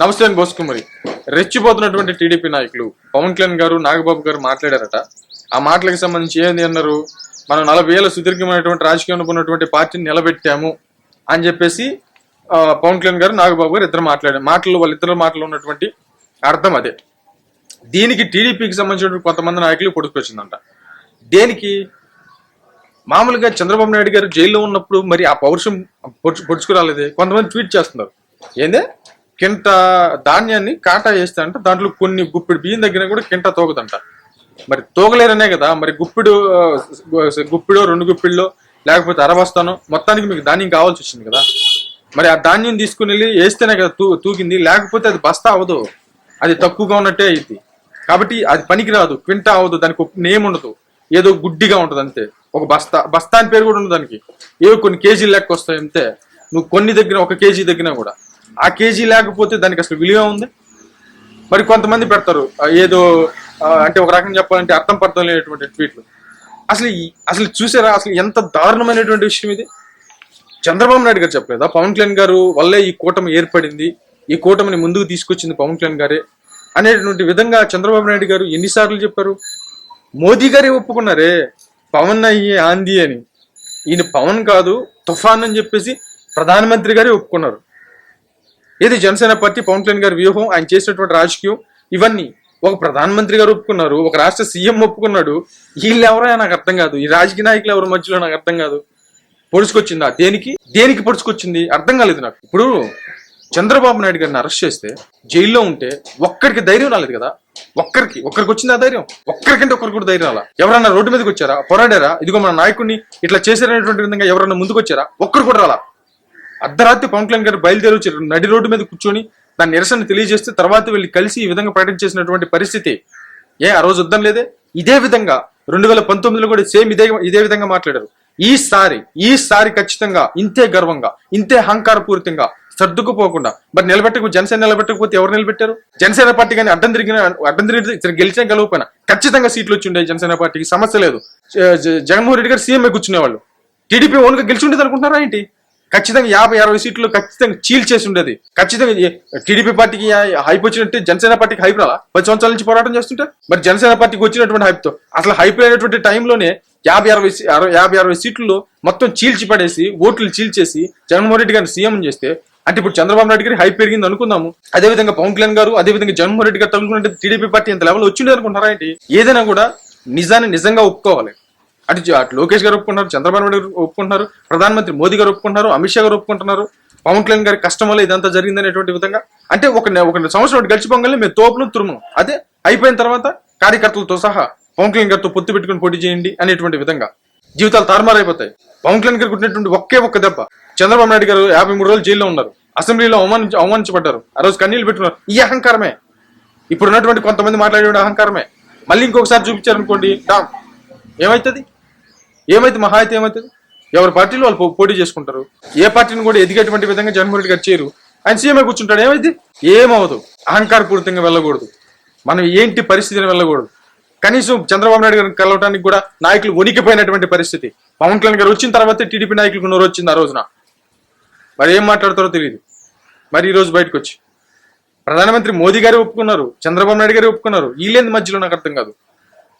నమస్తే అని బోసుకుమరి. రెచ్చిపోతున్నటువంటి టీడీపీ నాయకులు పవన్ కళ్యాణ్ గారు నాగబాబు గారు మాట్లాడారట. ఆ మాటలకు సంబంధించి ఏంది అన్నారు? మనం నలభై ఏళ్ళ సుదీర్ఘమైనటువంటి రాజకీయంలో ఉన్నటువంటి పార్టీని నిలబెట్టాము అని చెప్పేసి పవన్ కళ్యాణ్ గారు నాగబాబు గారు ఇద్దరు మాట్లాడారు. మాటలు వాళ్ళిద్దరు మాటలు ఉన్నటువంటి అర్థం అదే. దీనికి టీడీపీకి సంబంధించినటువంటి కొంతమంది నాయకులు పొడుచుకొచ్చిందంట దేనికి? మామూలుగా చంద్రబాబు నాయుడు గారు జైల్లో ఉన్నప్పుడు మరి ఆ పౌరుషం పొడుచు పొడుచుకురాలేదే? కొంతమంది ట్వీట్ చేస్తున్నారు. ఏందే? కింట ధాన్యాన్ని కాటా చేస్తే అంట దాంట్లో కొన్ని గుప్పిడి బియ్యం దగ్గర కూడా కింట తోగదంట మరి తోగలేరనే కదా మరి గుప్పిడు గుప్పిడో రెండు గుప్పిడిలో లేకపోతే అరబస్తానో మొత్తానికి మీకు ధాన్యం కావాల్సి వచ్చింది కదా. మరి ఆ ధాన్యం తీసుకుని వెళ్ళి వేస్తేనే కదా తూ తూకింది లేకపోతే అది బస్తా అవదు అది తక్కువగా ఉన్నట్టే అయింది కాబట్టి అది పనికిరాదు. క్వింట క్వింటా అవదు దానికి ఒక నేమ్ ఉండదు. ఏదో గుడ్డిగా ఉంటుంది అంతే. ఒక బస్తా బస్తా అని పేరు కూడా ఉండదు దానికి. ఏవో కొన్ని కేజీలు లెక్క వస్తాయి అంతే. నువ్వు కొన్ని దగ్గర ఒక కేజీ దగ్గర కూడా. ఆ కేజీ లేకపోతే దానికి అసలు విలువ ఉంది. మరి కొంతమంది పెడతారు. ఏదో అంటే ఒక రకంగా చెప్పాలంటే అర్థం పర్థం లేనటువంటి ట్వీట్లు. అసలు ఈ- అసలు చూసారా? అసలు ఎంత దారుణమైనటువంటి విషయం ఇది. చంద్రబాబు నాయుడు గారు చెప్పలేదా? పవన్ కళ్యాణ్ గారు వల్లే ఈ కూటమి ఏర్పడింది. ఈ కూటమిని ముందుకు తీసుకొచ్చింది పవన్ కళ్యాణ్ గారే అనేటువంటి విధంగా చంద్రబాబు నాయుడు గారు ఎన్నిసార్లు చెప్పారు? మోదీ గారే ఒప్పుకున్నారే? పవన్ అయ్యే ఆంది అని. ఈయన పవన్ కాదు తుఫాన్ అని చెప్పేసి ప్రధానమంత్రి గారే ఒప్పుకున్నారు. ఇది జనసేన పార్టీ పవన్ కళ్యాణ్ గారి వ్యూహం ఆయన చేసినటువంటి రాజకీయం ఇవన్నీ ఒక ప్రధానమంత్రి గారు ఒప్పుకున్నారు ఒక రాష్ట్ర సీఎం ఒప్పుకున్నాడు. వీళ్ళు ఎవరో నాకు అర్థం కాదు. ఈ రాజకీయ నాయకులు ఎవరి మధ్యలో నాకు అర్థం కాదు. పొడుచుకొచ్చిందా? దేనికి? దేనికి పొడుచుకొచ్చింది? అర్థం కాలేదు నాకు. ఇప్పుడు చంద్రబాబు నాయుడు గారిని అరెస్ట్ చేస్తే జైల్లో ఉంటే ఒక్కడికి ధైర్యం రాలేదు కదా? ఒక్కరికి ఒక్కరికి వచ్చింది ఆ ధైర్యం? ఒక్కరికంటే ఒక్కరికి కూడా ధైర్యం రాలా? ఎవరన్నా రోడ్డు మీదకి వచ్చారా? పోరాడారా? ఇదిగో మన నాయకుడిని ఇట్లా చేశారనేటువంటి విధంగా ఎవరన్నా ముందుకు వచ్చారా ఒక్కరు కూడా రాలా? అర్ధరాత్రి పవన్ కళ్యాణ్ గారు బయలుదేరి నడి రోడ్డు మీద కూర్చొని దాని నిరసన తెలియజేస్తే తర్వాత వెళ్ళి కలిసి ఈ విధంగా ప్రకటన చేసినటువంటి పరిస్థితి ఏ ఆ రోజు వద్దాం లేదే? ఇదే విధంగా రెండు వేల పంతొమ్మిదిలో కూడా సేమ్ ఇదే ఇదే విధంగా మాట్లాడారు. ఈసారి ఈసారి ఖచ్చితంగా ఇంతే గర్వంగా ఇంతే అహంకారపూరితంగా సర్దుకుపోకుండా మరి నిలబెట్టకు జనసేన నిలబెట్టకపోతే ఎవరు నిలబెట్టారు? జనసేన పార్టీ కానీ అడ్డం తిరిగిన అడ్డం తిరిగి గెలిచిన గెలవపోయినా ఖచ్చితంగా సీట్లు వచ్చి ఉండే జనసేన పార్టీకి సమస్య లేదు. జగన్మోహన్ రెడ్డి గారు సీఎంఏ కూర్చునేవాళ్ళు. టీడీపీ ఓన్గా గెలిచి ఉండేది అనుకుంటున్నారా ఏంటి? ఖచ్చితంగా యాభై అరవై సీట్లు ఖచ్చితంగా చీల్చేసి ఉండేది. ఖచ్చితంగా టీడీపీ పార్టీకి హైప్ వచ్చినట్టు జనసేన పార్టీకి హైప్ రాలా? పది సంవత్సరాల నుంచి పోరాటం చేస్తుంటే? మరి జనసేన పార్టీకి వచ్చినటువంటి హైప్తో అసలు హైప్ అయినటువంటి టైంలోనే యాభై అరవై అరవై యాభై అరవై సీట్లు మొత్తం చీల్చి పడేసి ఓట్లు చీల్చేసి జగన్మోహన్ రెడ్డి గారిని సీఎం చేస్తే అంటే ఇప్పుడు చంద్రబాబు నాయుడు గారి హైప్ పెరిగింది అనుకుందాము. అదే విధంగా పవన్ కళ్యాణ్ గారు అదే విధంగా జగన్మోహన్ రెడ్డి గారు తగులుకున్నట్టు టీడీపీ పార్టీ ఎంత లెవెల్ వచ్చిండే అనుకుంటున్నారా ఏంటి? ఏదైనా కూడా నిజాన్ని నిజంగా ఒప్పుకోవాలి. అటు అటు లోకేష్ గారు ఒప్పుకుంటున్నారు చంద్రబాబు నాయుడు గారు ఒప్పుకుంటున్నారు ప్రధానమంత్రి మోదీ గారు ఒప్పుకుంటున్నారు అమిత్ షా గారు ఒప్పుకుంటున్నారు పవన్ కళ్యాణ్ గారి కష్టం వల్ల ఇదంతా జరిగిందనేటువంటి విధంగా అంటే ఒక ఒక సంవత్సరం ఒకటి గడిచిపోగానే మేము తోపులు తురుము. అదే అయిపోయిన తర్వాత కార్యకర్తలతో సహా పవన్ కళ్యాణ్ గారితో పొత్తు పెట్టుకుని పోటీ చేయండి అనేటువంటి విధంగా జీవితాలు తారుమారైపోతాయి. పవన్ కళ్యాణ్ గారికి కుట్టినటువంటి ఒకే ఒక్క దెబ్బ చంద్రబాబు నాయుడు గారు యాభై మూడు రోజులు జైల్లో ఉన్నారు. అసెంబ్లీలో అవమానించి అవమానించబడ్డారు. ఆ రోజు కన్నీళ్ళు పెట్టుకున్నారు. ఈ అహంకారమే. ఇప్పుడు ఉన్నటువంటి కొంతమంది మాట్లాడే అహంకారమే. మళ్ళీ ఇంకొకసారి చూపించారనుకోండి డామ్. ఏమవుతుంది ఏమైతే మహా అయితే ఏమవుతుంది ఎవరి పార్టీలో వాళ్ళు పోటీ చేసుకుంటారు? ఏ పార్టీని కూడా ఎదిగేటువంటి విధంగా జగన్మోహన్ రెడ్డి గారు చేయరు. ఆయన సీఎంఏ కూర్చుంటాడు. ఏమైంది? ఏమవదు అహంకారపూరితంగా వెళ్ళకూడదు. మనం ఏంటి పరిస్థితిని వెళ్ళకూడదు. కనీసం చంద్రబాబు నాయుడు గారిని కలవడానికి కూడా నాయకులు వణికిపోయినటువంటి పరిస్థితి. పవన్ కళ్యాణ్ గారు వచ్చిన తర్వాత టీడీపీ నాయకులకు నోరు వచ్చింది ఆ రోజున. మరి ఏం మాట్లాడతారో తెలియదు. మరి ఈరోజు బయటకు వచ్చి. ప్రధానమంత్రి మోదీ గారు ఒప్పుకున్నారు. చంద్రబాబు నాయుడు గారు ఒప్పుకున్నారు. వీళ్ళేంది మధ్యలో నాకు అర్థం కాదు.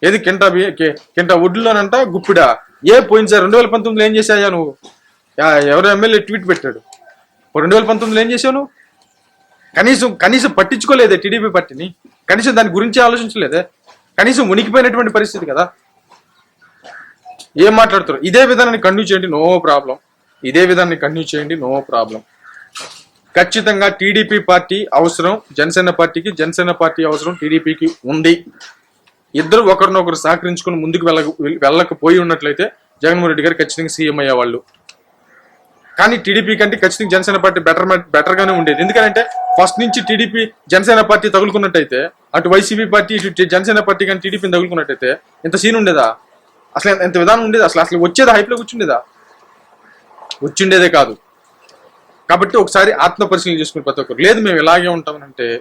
ఏది కింటా బి- కి- కింటా గుప్పిడా? ఏ పోయింది సార్? రెండు వేల పంతొమ్మిదిలో ఏం చేశాయా నువ్వు? ఎవరో ఎమ్మెల్యే ట్వీట్ పెట్టాడు. రెండు వేల పంతొమ్మిదిలో ఏం చేశావు నువ్వు? కనీసం కనీసం పట్టించుకోలేదే టీడీపీ పార్టీని. కనీసం దాని గురించి ఆలోచించలేదే. కనీసం ఉనికిపోయినటువంటి పరిస్థితి కదా. ఏం మాట్లాడుతారు ఇదే విధానాన్ని కంటిన్యూ చేయండి నో ప్రాబ్లం. ఇదే విధానాన్ని కంటిన్యూ చేయండి నో ప్రాబ్లం. ఖచ్చితంగా టీడీపీ పార్టీ అవసరం. జనసేన పార్టీకి జనసేన పార్టీ అవసరం టీడీపీకి ఉంది. ఇద్దరు ఒకరినొకరు సహకరించుకుని ముందుకు వెళ్ళక వెళ్ళకపోయి ఉన్నట్లయితే జగన్మోహన్ రెడ్డి గారు ఖచ్చితంగా సీఎం అయ్యేవాళ్ళు. కానీ టీడీపీ కంటే ఖచ్చితంగా జనసేన పార్టీ బెటర్ బెటర్గానే ఉండేది. ఎందుకంటే ఫస్ట్ నుంచి టీడీపీ జనసేన పార్టీ తగులుకున్నట్టయితే అటు వైసీపీ పార్టీ ఇటు జనసేన పార్టీ కానీ టీడీపీని తగులుకున్నట్టయితే ఇంత సీన్ ఉండేదా? అసలు ఎంత- ఎంత విధానం ఉండేది? అసలు అసలు వచ్చేదా హైప్లో కూర్చుండేదా? వచ్చిండేదే కాదు. కాబట్టి ఒకసారి ఆత్మ పరిశీలన చేసుకుని ప్రతి ఒక్కరు. లేదు మేము ఇలాగే ఉంటామనంటే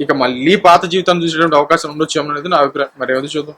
ఇక మళ్ళీ పాత జీవితాన్ని చూసేటువంటి అవకాశం ఉండొచ్చు అనేది నా అభిప్రాయం. మరి ఏదో చూద్దాం.